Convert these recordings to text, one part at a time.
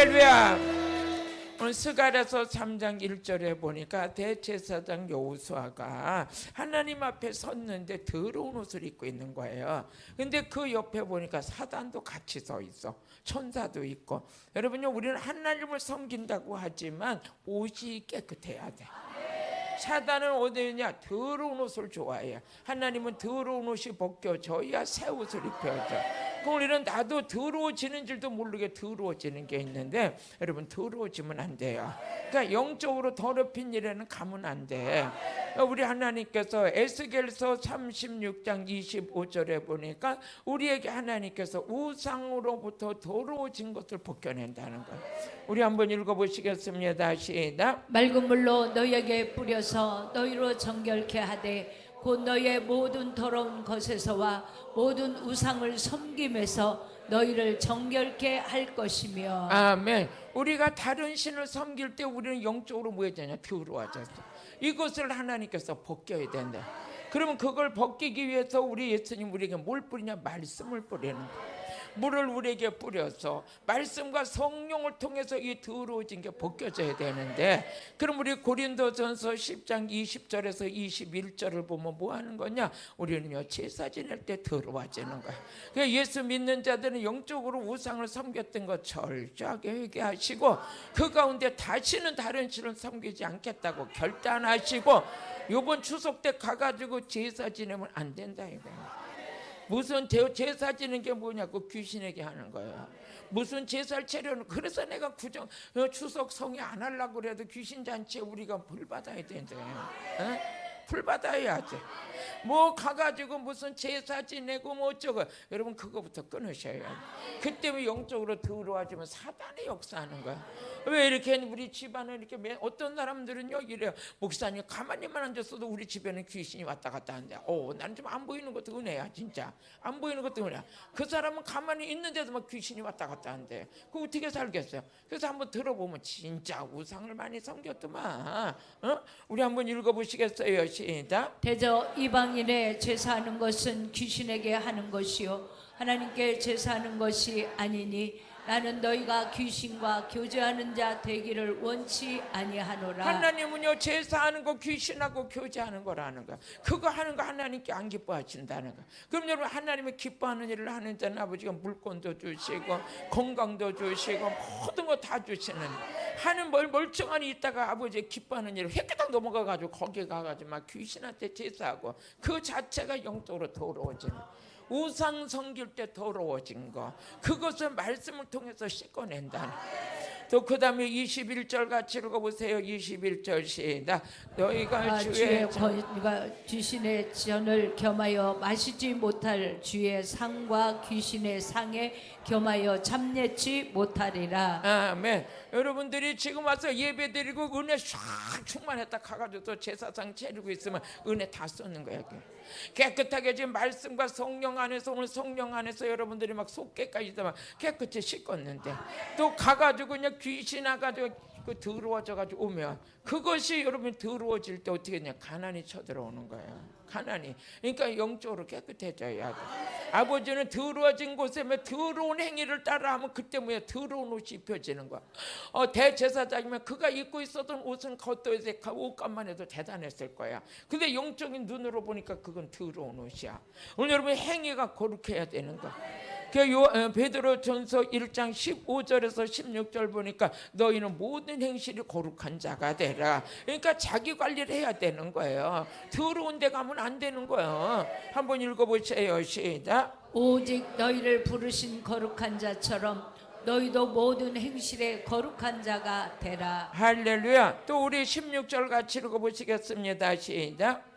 할렐루야 오늘 스가랴서 3장 1절에 보니까 대제사장 여호수아가 하나님 앞에 섰는데 더러운 옷을 입고 있는 거예요. 근데 그 옆에 보니까 사단도 같이 서 있어. 천사도 있고. 여러분요, 우리는 하나님을 섬긴다고 하지만 옷이 깨끗해야 돼. 사단은 어디냐? 더러운 옷을 좋아해요. 하나님은 더러운 옷이 벗겨져야 새 옷을 입혀야죠. 그 우리는 나도 더러워지는 줄도 모르게 더러워지는 게 있는데 여러분 더러워지면 안 돼요. 그러니까 영적으로 더럽힌 일에는 가면 안 돼. 우리 하나님께서 에스겔서 36장 25절에 보니까 우리에게 하나님께서 우상으로부터 더러워진 것을 벗겨낸다는 거예요. 우리 한번 읽어보시겠습니다. 시작. 맑은 물로 너희에게 뿌려서 너희로 정결케 하되 곧 너희의 모든 더러운 것에서와 모든 우상을 섬김에서 너희를 정결케 할 것이며 아멘. 우리가 다른 신을 섬길 때 우리는 영적으로 되냐? 더러워졌어. 이것을 하나님께서 벗겨야 된다. 그러면 그걸 벗기기 위해서 우리 예수님 우리에게 뭘 뿌리냐? 말씀을 뿌리는 거야. 물을 우리에게 뿌려서 말씀과 성령을 통해서 이 더러워진 게 벗겨져야 되는데 그럼 우리 고린도전서 10장 20절에서 21절을 보면 뭐 하는 거냐? 우리는요 제사 지낼 때 더러워지는 거야. 그러니까 예수 믿는 자들은 영적으로 우상을 섬겼던 거 철저하게 회개하시고 그 가운데 다시는 다른 신을 섬기지 않겠다고 결단하시고 요번 추석 때 가가지고 제사 지내면 안 된다 이거야. 무슨 제- 제사 지는 게 뭐냐고 귀신에게 하는 거예요. 무슨 제사를 차려는 그래서 내가 구정 어, 추석 성에 안 하려고 그래도 귀신 잔치에 우리가 벌 받아야 된대. 어? 풀 받아야지. 뭐 가가지고 무슨 제사 지내고 뭐 어쩌고 여러분 그거부터 끊으셔야 돼. 그때문에 영적으로 들어와지면 사단이 역사하는 거야. 왜 이렇게 우리 집안은 이렇게 매- 어떤 사람들은요 이래요. 목사님 가만히만 앉았어도 우리 집에는 귀신이 왔다 갔다 한대. 오, 나는 좀 안 보이는 것도 은혜야 진짜. 안 보이는 것도 은혜야. 그 사람은 가만히 있는데도 막 귀신이 왔다 갔다 한대. 그 어떻게 살겠어요? 그래서 한번 들어보면 진짜 우상을 많이 섬겼더만. 어? 우리 한번 읽어보시겠어요? 시작. 대저 이방인의 제사하는 것은 귀신에게 하는 것이요 하나님께 제사하는 것이 아니니 나는 너희가 귀신과 교제하는 자 되기를 원치 아니하노라 하나님은요 제사하는 거 귀신하고 교제하는 거라는 거야. 그거 하는 거 하나님께 안 기뻐하신다는 거야. 그럼 여러분 하나님이 기뻐하는 일을 하는 자는 아버지가 물건도 주시고 건강도 주시고 모든 거 다 주시는 하는 뭘 멀쩡하니 있다가 아버지 기뻐하는 일을 획기당 넘어가 가지고 거기 가 가지고 막 귀신한테 제사하고 그 자체가 영적으로 더러워지는 우상 섬길 때 더러워진 거 그것을 말씀을 통해서 씻어낸다는 또 그 다음에 21절 같이 읽어보세요 21절 시작 너희가 아, 주의 권과 귀신의 전을 겸하여 마시지 못할 주의 상과 귀신의 상에 겸하여 참내치 못하리라 아멘. 여러분들이 지금 와서 예배 드리고 은혜 쫙 충만했다 가가지고 또 제사상 차리고 있으면 은혜 다 쏟는 거야. 그게. 깨끗하게 지금 말씀과 성령 안에서 오늘 성령 안에서 여러분들이 막 속개까지 막 깨끗이 씻었는데 또 가가지고 그냥 귀신 나가지고 그 더러워져 가지고 오면 그것이 여러분 더러워질 때 어떻게 되냐 가난이 쳐들어오는 거예요. 가난이 그러니까 영적으로 깨끗해져야 돼. 아버지는 더러워진 곳에 뭐 더러운 행위를 따라하면 그때 뭐야 더러운 옷이 입혀지는 거야. 어, 대제사장이면 그가 입고 있었던 옷은 겉도에서 옷감만 해도 대단했을 거야. 근데 영적인 눈으로 보니까 그건 더러운 옷이야. 오늘 여러분 행위가 거룩해야 되는 거야. 그 요, 어, 베드로 전서 1장 15절에서 16절 보니까 너희는 모든 행실이 거룩한 자가 되라. 그러니까 자기 관리를 해야 되는 거예요. 더러운 데 가면 안 되는 거예요. 한번 읽어보세요. 시작. 오직 너희를 부르신 거룩한 자처럼 너희도 모든 행실에 거룩한 자가 되라 할렐루야. 또 우리 16절 같이 읽어보시겠습니다. 시작.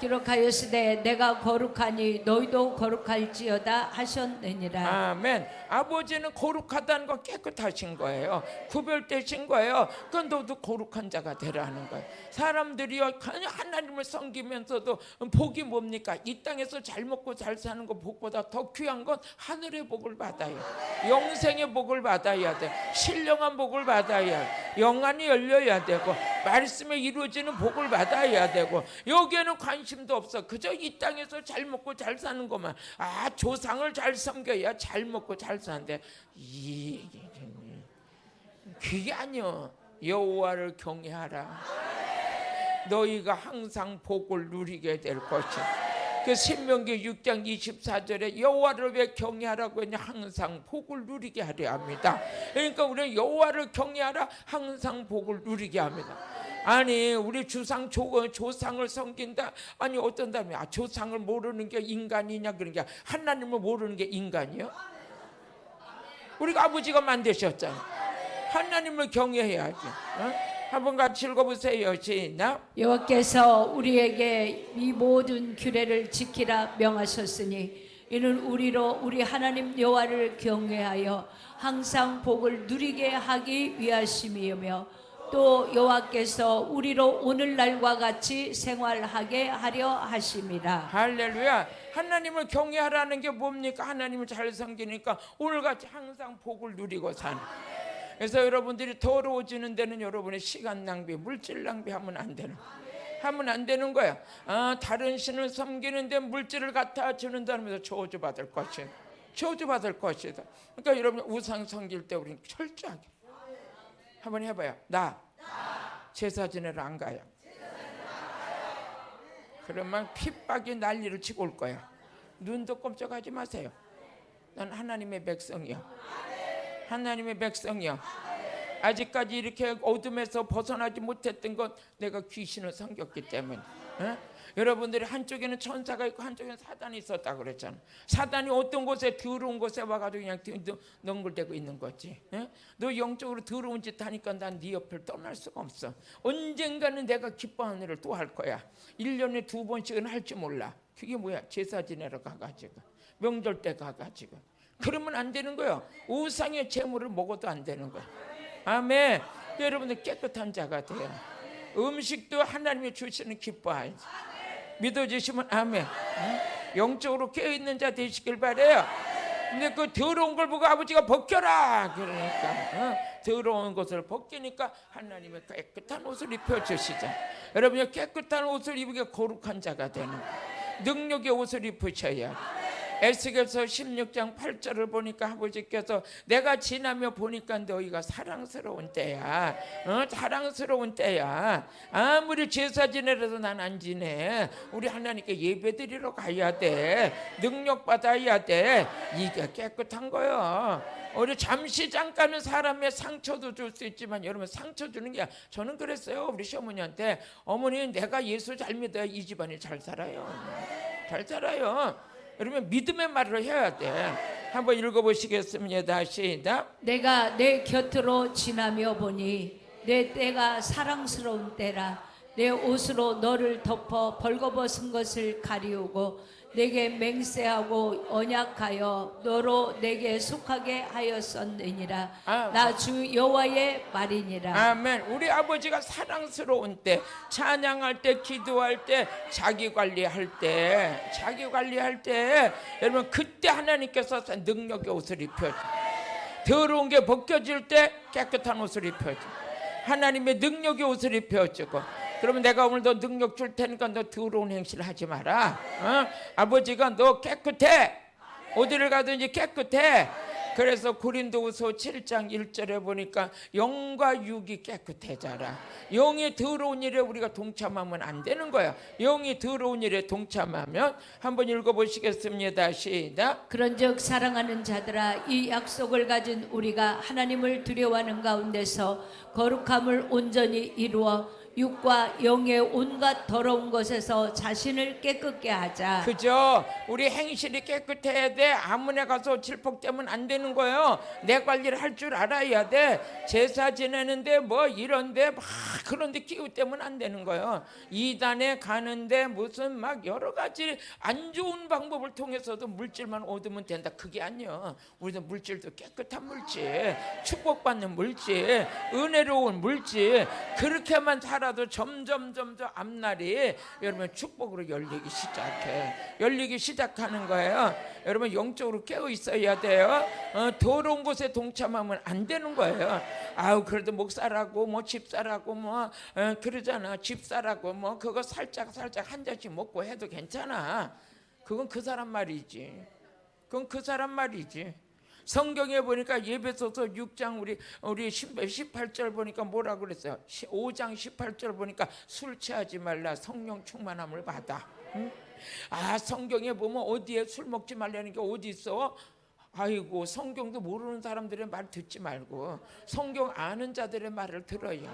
기록하였으되 내가 거룩하니 너희도 거룩할지어다 하셨느니라. 아멘. 아버지는 거룩하다는 거 깨끗하신 거예요. 구별되신 거예요. 그 너도 거룩한 자가 되라는 거예요. 사람들이요 하나님을 섬기면서도 복이 뭡니까? 이 땅에서 잘 먹고 잘 사는 거 복보다 더 귀한 건 하늘의 복을 받아요. 영생의 복을 받아야 돼. 신령한 복을 받아야 돼. 영안이 열려야 되고 말씀에 이루어지는 복을 받아야 되고 여기에는 관심도 없어. 그저 이 땅에서 잘 먹고 잘 사는 것만. 아 조상을 잘 섬겨야 잘 먹고 잘 사는데 이 그게 아니요. 여호와를 경외하라. 너희가 항상 복을 누리게 될 것이야. 그 신명기 6장 24절에 여호와를 왜 경외하라고 했냐 항상 복을 누리게 하려 합니다. 그러니까 우리는 여호와를 경외하라 항상 복을 누리게 합니다. 아니 우리 주상 조, 조상을 섬긴다 아니 어떤 다음에 아, 조상을 모르는 게 인간이냐 그런 게 하나님을 모르는 게 인간이요? 우리가 아버지가 만드셨잖아. 하나님을 경외해야지. 어? 한번 같이 읽어보세요. 시작. 여호와께서 우리에게 이 모든 규례를 지키라 명하셨으니 이는 우리로 우리 하나님 여호와를 경외하여 항상 복을 누리게 하기 위하심이며 또 여호와께서 우리로 오늘날과 같이 생활하게 하려 하심이라. 할렐루야. 하나님을 경외하라는 게 뭡니까? 하나님을 잘 섬기니까 오늘같이 항상 복을 누리고 사는. 그래서 여러분들이 더러워지는 데는 여러분의 시간 낭비, 물질 낭비하면 안 되는. 하면 안 되는 거야. 아, 다른 신을 섬기는데 물질을 갖다 주는다면서 저주 받을 것이다. 저주 받을 것이다. 그러니까 여러분 우상 섬길 때 우리는 철저하게 한번 해봐요. 나 제사 지내러 안 가요. 그러면 핍박이 난리를 치고 올 거야. 눈도 꼼짝하지 마세요. 난 하나님의 백성이야. 하나님의 백성이야. 아직까지 이렇게 어둠에서 벗어나지 못했던 건 내가 귀신을 섬겼기 때문에. 어? 여러분들이 한쪽에는 천사가 있고 한쪽에는 사단이 있었다 그랬잖아. 사단이 어떤 곳에 더러운 곳에 와가지고 그냥 넝굴대고 있는 거지. 어? 너 영적으로 더러운 짓 하니까 난 네 옆을 떠날 수가 없어. 언젠가는 내가 기뻐하는 일을 또 할 거야. 1년에 두 번씩은 할지 몰라. 그게 뭐야? 제사 지내러 가가지고 명절 때 가가지고 그러면 안 되는 거예요. 우상의 재물을 먹어도 안 되는 거야. 아멘. 여러분들 깨끗한 자가 돼요. 음식도 하나님이 주시는 기뻐하지. 믿어주시면 아멘. 응? 영적으로 깨어있는 자 되시길 바래요. 근데 그 더러운 걸 보고 아버지가 벗겨라 그러니까 어? 더러운 것을 벗기니까 하나님의 깨끗한 옷을 입혀주시죠. 여러분이 깨끗한 옷을 입으게 거룩한 자가 되는 거예요. 능력의 옷을 입으셔야. 에스겔서 16장 8절을 보니까 아버지께서 내가 지나며 보니까 너희가 사랑스러운 때야. 어? 사랑스러운 때야. 아무리 제사 지내라도 난 안 지내. 우리 하나님께 예배드리러 가야 돼. 능력 받아야 돼. 이게 깨끗한 거요. 우리 잠시 잠깐은 사람의 상처도 줄 수 있지만 여러분 상처 주는 게 저는 그랬어요. 우리 시어머니한테 어머니 내가 예수 잘 믿어야 이 집안이 잘 살아요. 잘 살아요. 여러분 믿음의 말을 해야 돼. 한번 읽어보시겠습니다. 시작. 내가 내 곁으로 지나며 보니 내 때가 사랑스러운 때라 내 옷으로 너를 덮어 벌거벗은 것을 가리우고 내게 맹세하고 언약하여 너로 내게 속하게 하였었느니라 아. 나주 여호와의 말이니라 아멘. 우리 아버지가 사랑스러운 때, 찬양할 때, 기도할 때, 자기 관리할 때, 자기 관리할 때, 여러분 그때 하나님께서 능력의 옷을 입혀줘. 더러운 게 벗겨질 때 깨끗한 옷을 입혀줘. 하나님의 능력의 옷을 입혀주고. 그러면 내가 오늘 너 능력 줄 테니까 너 더러운 행실을 하지 마라. 어? 아버지가 너 깨끗해. 어디를 가든지 깨끗해. 그래서 고린도후서 7장 1절에 보니까 영과 육이 깨끗해져라. 영이 더러운 일에 우리가 동참하면 안 되는 거야. 영이 더러운 일에 동참하면 한번 읽어 보시겠습니다. 시작. 그런즉 사랑하는 자들아 이 약속을 가진 우리가 하나님을 두려워하는 가운데서 거룩함을 온전히 이루어 육과 영의 온갖 더러운 것에서 자신을 깨끗게 하자. 그죠? 우리 행실이 깨끗해야 돼. 아무나 가서 질퍽되면 안 되는 거예요. 내 관리를 할 줄 알아야 돼. 제사 지내는데 뭐 이런데 막 그런데 끼우대면 안 되는 거예요. 이단에 가는데 무슨 막 여러 가지 안 좋은 방법을 통해서도 물질만 얻으면 된다. 그게 아니야. 우리도 물질도 깨끗한 물질, 축복받는 물질, 은혜로운 물질 그렇게만 살 아도 점점 점점 앞날이 여러분 축복으로 열리기 시작해. 열리기 시작하는 거예요. 여러분 영적으로 깨어 있어야 돼요. 어, 더러운 곳에 동참하면 안 되는 거예요. 아우 그래도 목사라고 뭐 집사라고 뭐 어, 그러잖아. 집사라고 뭐 그거 살짝 살짝 한 잔씩 먹고 해도 괜찮아. 그건 그 사람 말이지. 그건 그 사람 말이지. 성경에 보니까 예배소서 6장 우리 우리 18절 보니까 뭐라 그랬어요? 5장 18절 보니까 술 취하지 말라 성령 충만함을 받아. 응? 아 성경에 보면 어디에 술 먹지 말라는 게 어디 있어? 아이고 성경도 모르는 사람들의 말 듣지 말고 성경 아는 자들의 말을 들어요.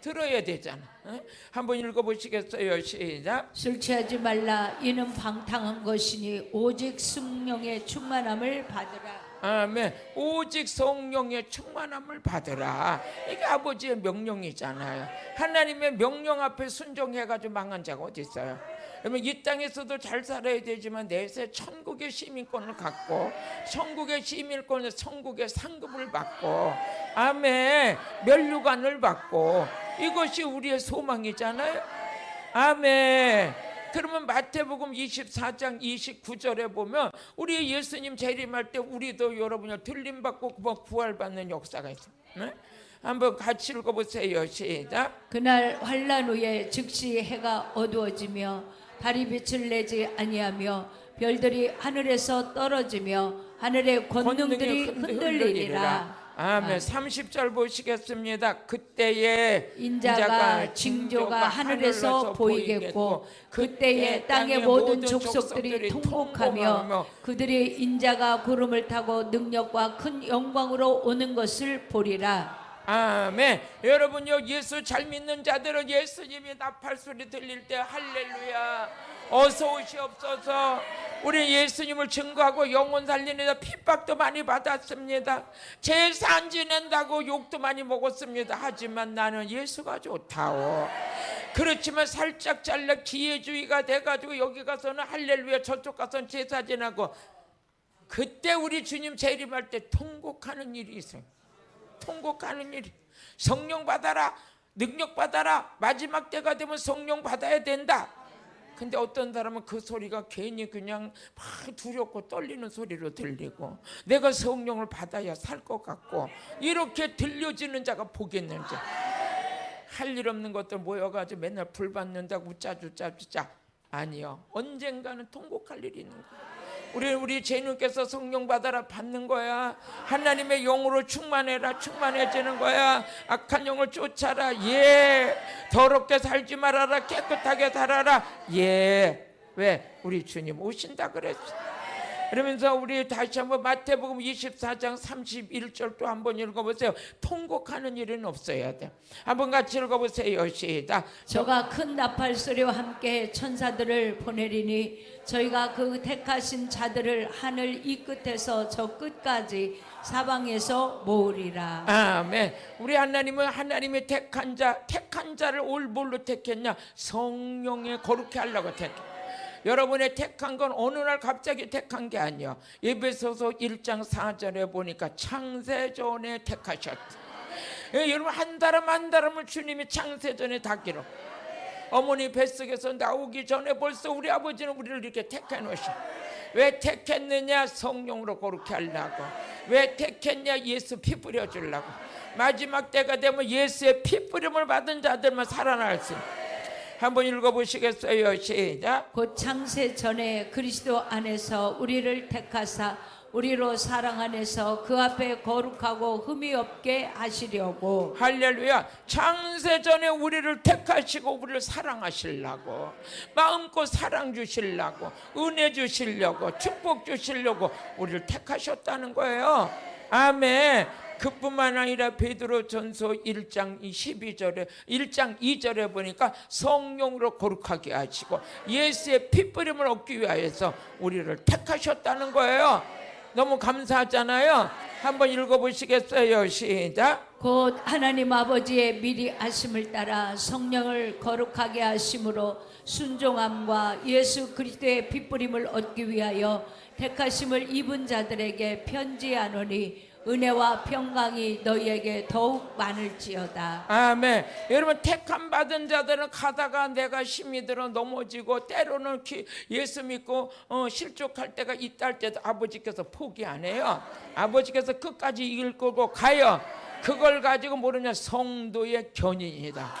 들어야 되잖아. 응? 한번 읽어보시겠어요? 시작. 술 취하지 말라 이는 방탕한 것이니 오직 성령의 충만함을 받으라. 아멘. 오직 성령의 충만함을 받으라. 이게 아버지의 명령이잖아요. 하나님의 명령 앞에 순종해가지고 망한 자가 어디 있어요? 그러면 이 땅에서도 잘 살아야 되지만 내세 천국의 시민권을 갖고 천국의 시민권을 천국의 상급을 받고 아멘 멸류관을 받고 이것이 우리의 소망이잖아요. 아멘. 그러면 마태복음 24장 29절에 보면 우리 예수님 재림할 때 우리도 여러분이 들림 받고 뭐 부활받는 역사가 있어요. 네? 한번 같이 읽어보세요. 시작. 그날 환란 후에 즉시 해가 어두워지며 달이 빛을 내지 아니하며 별들이 하늘에서 떨어지며 하늘의 권능들이 흔들리리라. 아멘. 30절 보시겠습니다. 그때에 인자가 징조가 하늘에서 보이겠고 그때에 땅의 모든 족속들이 통곡하며 그들이 인자가 구름을 타고 능력과 큰 영광으로 오는 것을 보리라. 아멘. 여러분요 예수 잘 믿는 자들은 예수님이 나팔 소리 들릴 때 할렐루야. 어서 오시옵소서. 우리 예수님을 증거하고 영혼 살리는 데 핍박도 많이 받았습니다. 안 지낸다고 욕도 많이 먹었습니다. 하지만 나는 예수가 좋다오. 그렇지만 살짝 잘라 기회주의가 돼가지고 여기 가서는 할렐루야 저쪽 가서는 제사 지나고 그때 우리 주님 재림할 때 통곡하는 일이 있어요. 통곡하는 일이 성령 받아라 능력 받아라 마지막 때가 되면 성령 받아야 된다 근데 어떤 사람은 그 소리가 괜히 그냥 막 두렵고 떨리는 소리로 들리고 내가 성령을 받아야 살 것 같고 이렇게 들려지는 자가 보겠는지. 할 일 없는 것들 모여가지고 맨날 불 받는다고 짜주짜주짜. 아니요. 언젠가는 통곡할 일이 있는 거예요 우리 우리 제누께서 성령 받아라 받는 거야. 하나님의 영으로 충만해라 충만해지는 거야. 악한 영을 쫓아라. 예. 더럽게 살지 말아라. 깨끗하게 살아라. 예. 왜? 우리 주님 오신다 그랬어. 그러면서 우리 다시 한번 마태복음 24장 31절 또 한번 읽어보세요. 통곡하는 일은 없어야 돼. 한번 같이 읽어보세요. 시작. 저가 큰 나팔 소리와 함께 천사들을 보내리니 저희가 그 택하신 자들을 하늘 이 끝에서 저 끝까지 사방에서 모으리라. 아멘. 우리 하나님은 하나님의 택한 자, 택한 자를 올 뭘로 택했냐? 성령의 거룩해 하려고 택. 여러분의 택한 건 어느 날 갑자기 택한 게 아니야. 예배소서 1장 4절에 보니까 창세전에 택하셨다. 예, 여러분 한 사람 한 사람을 주님이 창세전에 다 기록. 어머니 뱃속에서 나오기 전에 벌써 우리 아버지는 우리를 이렇게 택해 놓으셔. 왜 택했느냐? 성령으로 거룩해 하려고. 왜 택했냐? 예수 피 뿌려 주려고. 마지막 때가 되면 예수의 피 뿌림을 받은 자들만 살아날 수. 있는. 한번 읽어 보시겠어요? 시작. 곧 창세 전에 그리스도 안에서 우리를 택하사 우리로 사랑 안에서 그 앞에 거룩하고 흠이 없게 하시려고 할렐루야. 창세 전에 우리를 택하시고 우리를 사랑하시려고 마음껏 사랑 주시려고 은혜 주시려고 축복 주시려고 우리를 택하셨다는 거예요. 아멘. 그뿐만 아니라 베드로 전서 1장 12절에 1장 2절에 보니까 성령으로 거룩하게 하시고 예수의 핏부림을 얻기 위하여서 우리를 택하셨다는 거예요. 너무 감사하잖아요. 한번 읽어보시겠어요? 시작. 곧 하나님 아버지의 미리 하심을 따라 성령을 거룩하게 하심으로 순종함과 예수 그리스도의 핏부림을 얻기 위하여 택하심을 입은 자들에게 편지하노니 은혜와 평강이 너희에게 더욱 많을지어다. 아멘. 여러분 택함 받은 자들은 가다가 내가 힘이 들어 넘어지고 때로는 기- 예수 믿고 어, 실족할 때가 있다 할 때도 아버지께서 포기 안 해요. 아버지께서 끝까지 이끌고 가요. 그걸 가지고 모르냐 성도의 견인이다.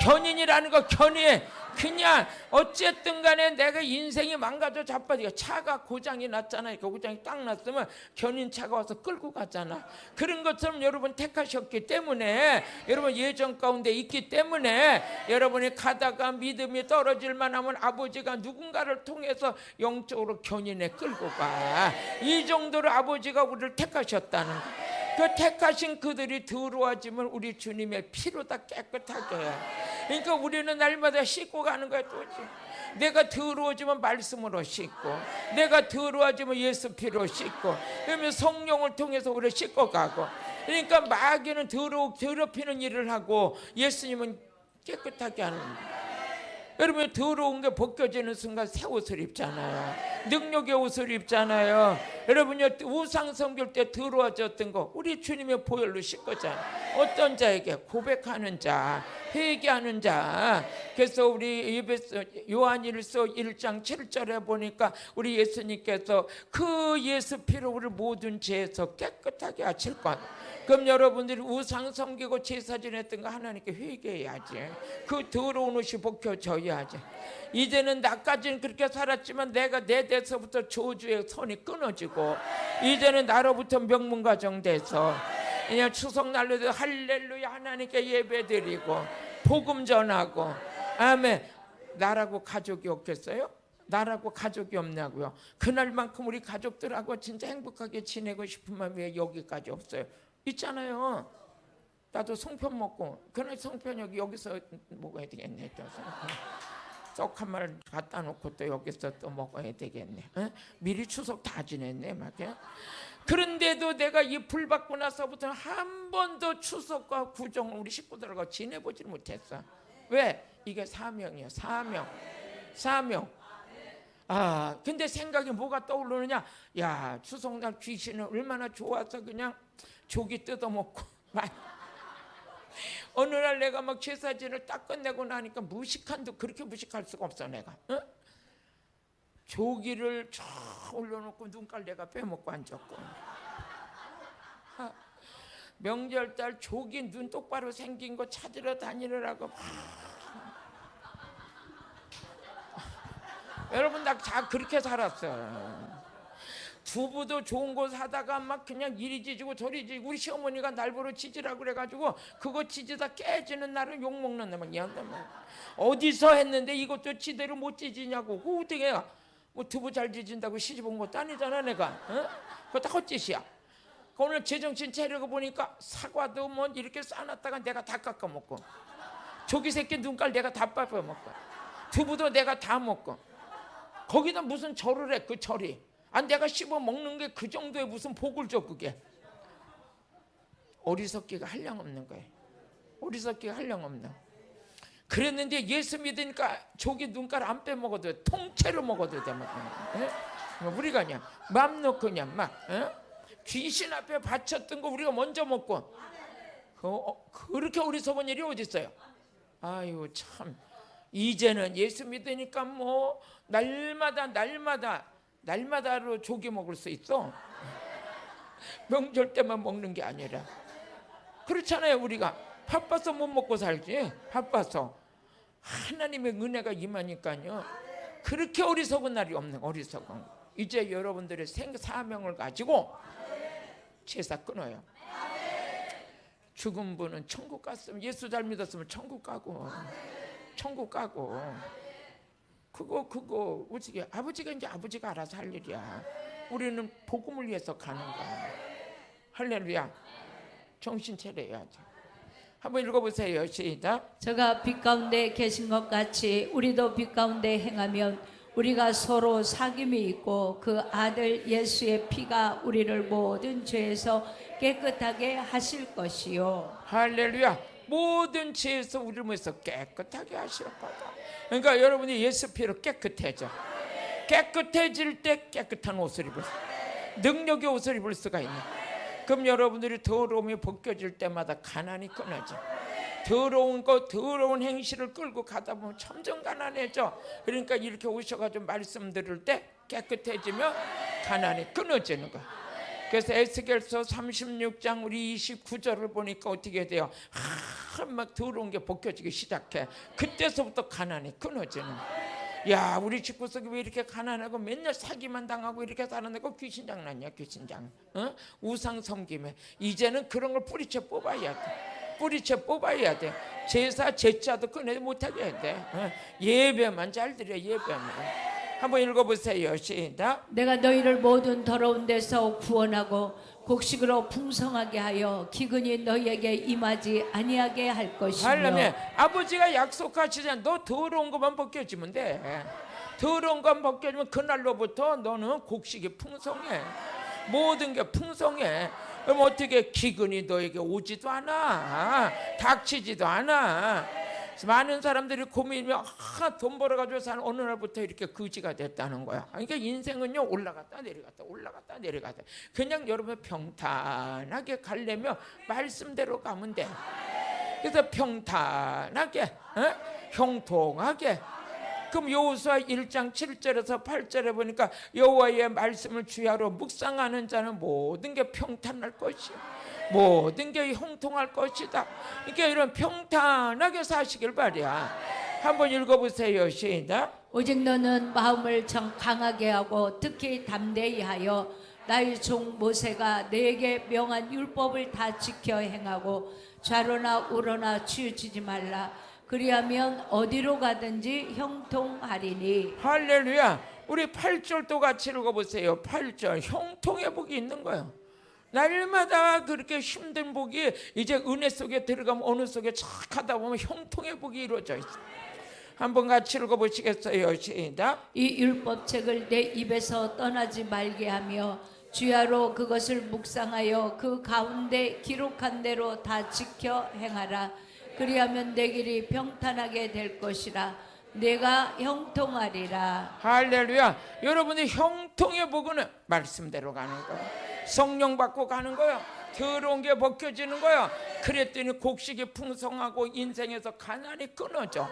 견인이라는 거 견인 그냥 어쨌든 간에 내가 인생이 망가져 자빠지고 차가 고장이 났잖아요. 그 고장이 딱 났으면 견인차가 와서 끌고 가잖아. 그런 것처럼 여러분 택하셨기 때문에 여러분 예정 가운데 있기 때문에 여러분이 가다가 믿음이 떨어질 만 하면 아버지가 누군가를 통해서 영적으로 견인에 끌고 가. 이 정도로 아버지가 우리를 택하셨다는 거. 그 택하신 그들이 들어와지면 우리 주님의 피로 다 깨끗하게 해. 그러니까 우리는 날마다 씻고 가는 거야 또. 내가 더러워지면 말씀으로 씻고 내가 더러워지면 예수 피로 씻고 그러면 성령을 통해서 우리 씻고 가고 그러니까 마귀는 더러 더럽히는 일을 하고 예수님은 깨끗하게 하는 거예요. 여러분 더러운 게 벗겨지는 순간 새 옷을 입잖아요. 능력의 옷을 입잖아요. 여러분요 우상 섬길 때 더러워졌던 거 우리 주님의 보혈로 씻거잖아요. 어떤 자에게 고백하는 자, 회개하는 자. 그래서 우리 예배서 요한일서 1장 7절에 보니까 우리 예수님께서 그 예수 피로 우리 모든 죄에서 깨끗하게 하실 것. 그럼 여러분들이 우상 섬기고 제사 지냈던 거 하나님께 회개해야지. 그 더러운 옷이 벗겨져야지. 이제는 나까지는 그렇게 살았지만 내가 내 데서부터 저주의 선이 끊어지고 이제는 나로부터 명문가정 돼서 그냥 추석 날에도 할렐루야 하나님께 예배드리고 복음 전하고 아멘. 나라고 가족이 없겠어요? 나라고 가족이 없냐고요. 그날만큼 우리 가족들하고 진짜 행복하게 지내고 싶은 마음이 왜 여기까지 없어요? 있잖아요. 나도 송편 먹고 그날 송편 여기 여기서 먹어야 되겠네. 또 썩한 말 갖다 놓고 또 여기서 또 먹어야 되겠네. 어? 미리 추석 다 지냈네, 말이야. 그런데도 내가 이 불 받고 나서부터 한 번도 추석과 구정을 우리 식구들하고 지내보질 못했어. 왜? 이게 사명이야, 사명, 사명. 아, 근데 생각이 뭐가 떠오르느냐? 야, 추석날 귀신은 얼마나 좋아서 그냥 조기 뜯어먹고. 어느 날 내가 막 제사진을 딱 끝내고 나니까 무식한도 그렇게 무식할 수가 없어 내가. 어? 조기를 쫙 올려놓고 눈깔 내가 빼먹고 앉았고. 하, 명절달 조기 눈 똑바로 생긴 거 찾으러 다니느라고 막. 여러분 나자 그렇게 살았어. 두부도 좋은 거 사다가 막 그냥 이리 지지고 저리 지고 우리 시어머니가 날 보러 지지라 그래가지고 그거 지지다 깨지는 날은 욕 먹는 날막 얘한테 막. 어디서 했는데 이것도 지대로 못 지지냐고. 그 어떻게 해요? 뭐 두부 잘 지진다고 시집 온 것도 아니잖아 내가. 어? 그거 다 헛짓이야. 그 오늘 제정신 차리고 보니까 사과도 뭐 이렇게 싸놨다가 내가 다 깎아 먹고. 조기 새끼 눈깔 내가 다 밟아 먹고. 두부도 내가 다 먹고. 거기다 무슨 절을 해 그 절이 아 내가 씹어 먹는 게 그 정도의 무슨 복을 줘 그게 어리석기가 한량 없는 거예요 어리석기가 한량 없는 그랬는데 예수 믿으니까 조기 눈깔 안 빼먹어도 돼. 통째로 먹어도 돼 막. 예? 우리가 그냥 맘 놓고 그냥 막 예? 귀신 앞에 바쳤던 거 우리가 먼저 먹고 그, 어, 그렇게 어리석은 일이 어디 있어요 아유 참 이제는 예수 믿으니까 뭐 날마다 날마다 날마다로 조기 먹을 수 있어. 명절 때만 먹는 게 아니라. 그렇잖아요 우리가. 바빠서 못 먹고 살지? 바빠서 하나님의 은혜가 임하니까요. 그렇게 어리석은 날이 없는 어리석은. 이제 여러분들의 생 사명을 가지고 제사 끊어요. 죽은 분은 천국 갔으면 예수 잘 믿었으면 천국 가고. 천국 가고 그거 그거 어떻게 아버지가 이제 아버지가 알아서 할 일이야. 우리는 복음을 위해서 가는 거야. 할렐루야. 정신 차려야죠. 한번 읽어보세요. 시작. 저가 빛 가운데 계신 것 같이 우리도 빛 가운데 행하면 우리가 서로 사귐이 있고 그 아들 예수의 피가 우리를 모든 죄에서 깨끗하게 하실 것이요. 할렐루야. 모든 죄에서 우리를 위해서 깨끗하게 하실 거다. 그러니까 여러분이 예수 피로 깨끗해져. 깨끗해질 때 깨끗한 옷을 입을 수, 능력의 옷을 입을 수가 있는. 그럼 여러분들이 더러움이 벗겨질 때마다 가난이 끊어져. 더러운 거 더러운 행실을 끌고 가다 보면 점점 가난해져. 그러니까 이렇게 오셔가지고 말씀 들을 때 깨끗해지면 가난이 끊어지는 거야. 그래서 에스겔서 36장 우리 29절을 보니까 어떻게 돼요? 하, 막 더러운 게 벗겨지기 시작해. 그때서부터 가난이 끊어지는. 야, 우리 집구 속에 왜 이렇게 가난하고 맨날 사기만 당하고 이렇게 살아내고 귀신 장난이야, 귀신 장. 어? 우상 섬김에 이제는 그런 걸 뿌리쳐 뽑아야 돼. 뿌리쳐 뽑아야 돼. 제사 제자도 꺼내 못하게 해야 돼. 어? 예배만 잘 드려 예배만. 한번 읽어보세요. 시작. 내가 너희를 모든 더러운 데서 구원하고 곡식으로 풍성하게 하여 기근이 너희에게 임하지 아니하게 할 것이며 하려면 아버지가 약속하시잖아. 너 더러운 것만 벗겨지면 돼. 더러운 것만 벗겨지면 그날로부터 너는 곡식이 풍성해. 모든 게 풍성해. 그럼 어떻게 기근이 너에게 오지도 않아. 닥치지도 않아. 많은 사람들이 고민이 아, 돈 벌어가지고 사는 어느 날부터 이렇게 거지가 됐다는 거야. 그러니까 인생은요 올라갔다 내려갔다 올라갔다 내려갔다. 그냥 여러분 평탄하게 가려면 말씀대로 가면 돼. 그래서 평탄하게 어? 형통하게 그럼 여호수아 1장 7절에서 8절에 보니까 여호와의 말씀을 주야로 묵상하는 자는 모든 게 평탄할 것이요 모든 게 형통할 것이다. 그러니까 이런 평탄하게 사시길 바래야. 한번 읽어보세요. 시작. 오직 너는 마음을 정 강하게 하고 특히 담대히 하여 나의 종 모세가 내게 명한 율법을 다 지켜 행하고 좌로나 우로나 치우치지 말라 그리하면 어디로 가든지 형통하리니 할렐루야. 우리 8절도 같이 읽어보세요. 8절. 형통의 복이 있는 거예요. 날마다 그렇게 힘든 복이 이제 은혜 속에 들어가면 어느 속에 착 하다 보면 형통의 복이 이루어져 있어. 한번 같이 읽어보시겠어요? 시작. 이 율법책을 내 입에서 떠나지 말게 하며 주야로 그것을 묵상하여 그 가운데 기록한 대로 다 지켜 행하라 그리하면 내 길이 평탄하게 될 것이라 내가 형통하리라 할렐루야. 여러분이 형통의 복은 말씀대로 가는 거예요. 성령 받고 가는 거예요. 더러운 게 벗겨지는 거예요. 그랬더니 곡식이 풍성하고 인생에서 가난이 끊어져.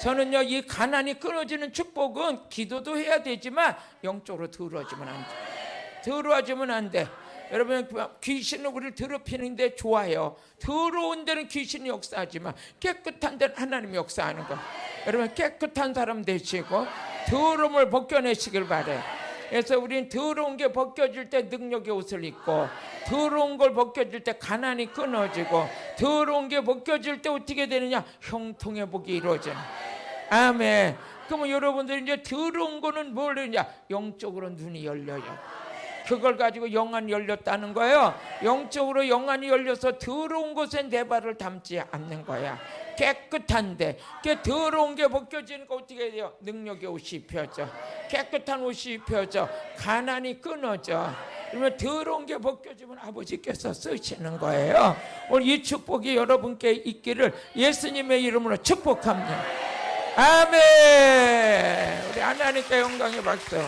저는요 이 가난이 끊어지는 축복은 기도도 해야 되지만 영적으로 더러워지면 안 돼. 더러워지면 안 돼. 여러분 귀신은 우리를 더럽히는데 좋아요. 더러운 데는 귀신이 역사하지만 깨끗한 데는 하나님이 역사하는 거. 여러분 깨끗한 사람 되시고 더러움을 벗겨내시길 바래. 그래서 우리는 더러운 게 벗겨질 때 능력의 옷을 입고 더러운 걸 벗겨질 때 가난이 끊어지고 더러운 게 벗겨질 때 어떻게 되느냐 형통의 복이 이루어지는 아멘 그러면 여러분들이 이제 더러운 거는 뭘 하냐 영적으로 눈이 열려요 그걸 가지고 영안이 열렸다는 거예요. 영적으로 영안이 열려서 더러운 곳에 내 발을 담지 않는 거야. 깨끗한데 그 더러운 게 벗겨지니까 어떻게 돼요? 능력의 옷이 입혀져. 깨끗한 옷이 입혀져. 가난이 끊어져. 그러면 더러운 게 벗겨지면 아버지께서 쓰시는 거예요. 오늘 이 축복이 여러분께 있기를 예수님의 이름으로 축복합니다. 아멘! 우리 하나님께 영광의 박수